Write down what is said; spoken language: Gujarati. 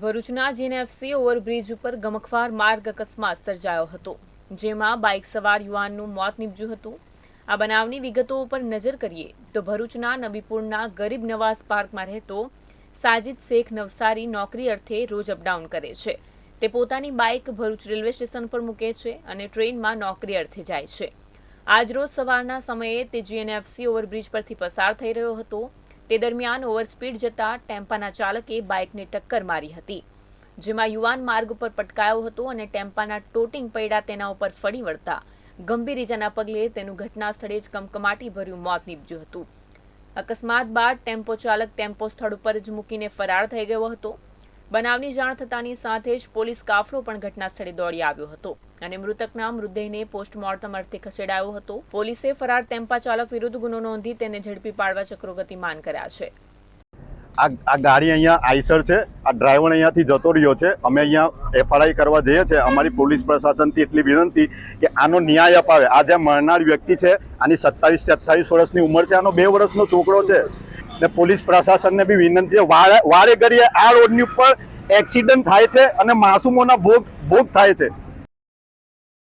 ભરૂચના જીએનએફસી ઓવરબ્રિજ ઉપર ગમખવાર માર્ગ અકસ્માત સર્જાયો હતો, જેમાં બાઇક સવાર યુવાનનું મોત નીપજ્યું હતું. આ બનાવની વિગતો ઉપર નજર કરીએ તો ભરૂચના નબીપુરના ગરીબ નવાઝ પાર્કમાં રહેતો સાજિદ શેખ નવસારી નોકરી અર્થે રોજ અપડાઉન કરે છે. તે પોતાની બાઇક ભરૂચ રેલવે સ્ટેશન પર મૂકે છે અને ટ્રેનમાં નોકરી અર્થે જાય છે. આજરોજ સવારના સમયે તે જીએનએફસી ઓવરબ્રિજ પરથી પસાર થઈ રહ્યો હતો. તે દરમિયાન ઓવરસ્પીડ જતા ટેમ્પાના ચાલકે બાઇકને ટક્કર મારી હતી, જેમાં યુવાન માર્ગ ઉપર પટકાયો હતો અને ટેમ્પાના ટોટિંગ પૈડા તેના ઉપર ફરી વળતા ગંભીર ઇજાના પગલે તેનું ઘટના સ્થળે જ કમકમાટી ભર્યું મોત નીપજ્યું હતું. અકસ્માત બાદ ટેમ્પો ચાલક ટેમ્પો સ્થળ ઉપર જ મૂકીને ફરાર થઈ ગયો હતો. બનાવની જાણ થતાની સાથે જ પોલીસ કાફલો પણ ઘટના સ્થળે દોડી આવ્યો હતો અને મૃતકના મૃતદેહને પોસ્ટમોર્ટમ અર્થે ખસેડાયો હતો. પોલીસે ફરાર ટેમ્પા ચાલક વિરુદ્ધ ગુનો નોંધી તેને ઝડપી પાડવા ચક્રો ગતિમાન કર્યા છે. આ ગાડી અહીંયા આઈસર છે. આ ડ્રાઈવર અહીંયાથી જતો રહ્યો છે. અમે અહીંયા એફઆરઆઈ કરવા જઈએ છીએ. અમારી પોલીસ પ્રશાસનથી એટલી વિનંતી કે આનો ન્યાય અપાવે. આ જે મરનાર વ્યક્તિ છે, આની સત્તાવીસ અઠ્ઠાવીસ વર્ષની ઉંમર છે. આનો બે વર્ષનો છોકરો છે. ને પોલીસ પ્રશાસનને બી વિનંતી છે. વારે વારે ઘડીએ આ રોડની ઉપર એક્સિડન્ટ થાય છે અને માસુમોના ભોગ ભોગ થાય છે.